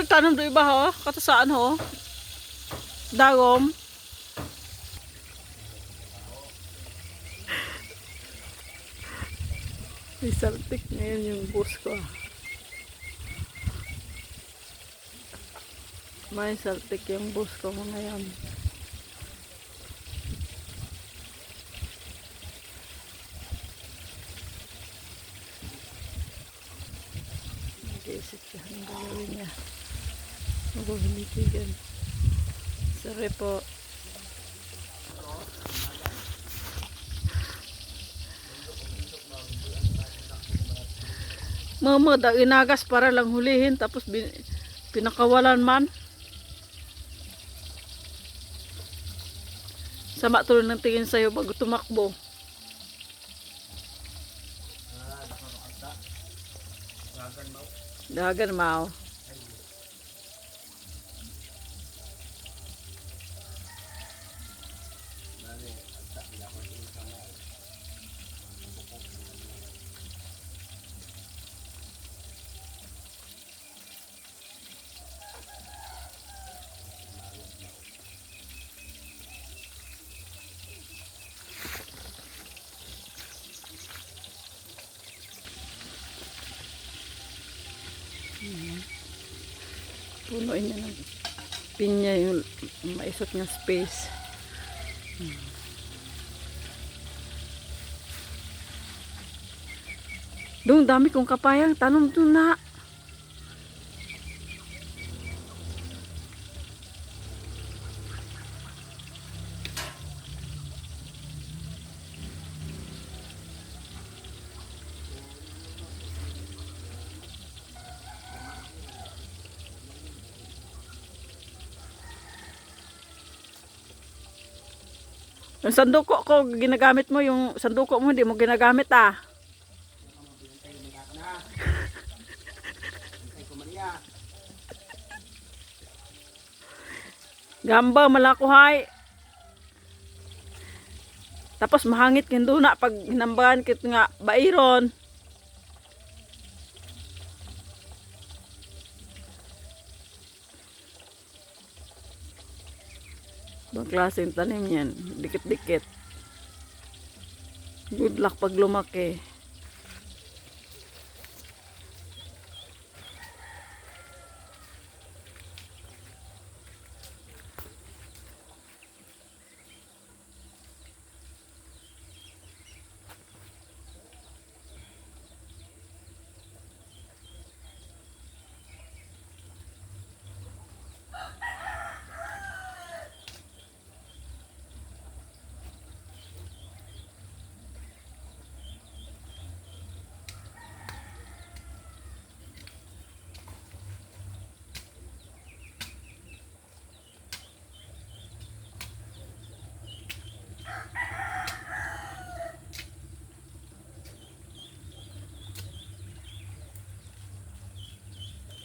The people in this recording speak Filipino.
Dali tanong do iba ho, katasaan ho. Dagom. May saltik ngayon yung bus ko. ah. May saltik yung bus ko ngayon. Nag-iisip siya ng gagawin niya. Mabuhulitigan. Sorry po. Mama, daw inagas para lang hulihin tapos bin, pinakawalan man. Sama tuloy ng tingin sa'yo bago tumakbo. Dagan mao. Punuin niya ng pinya yung maisot niya space. Hmm. Dong, dami kong kapayang. Tanong doon na. Yung sanduko ko, ginagamit mo. Yung sanduko mo, hindi mo ginagamit ah. Gamba, malakuhay. Tapos mahangit kindo na pag hinambahan kit nga bairon. Ibang klaseng tanim yan. Dikit-dikit. Good luck pag lumaki.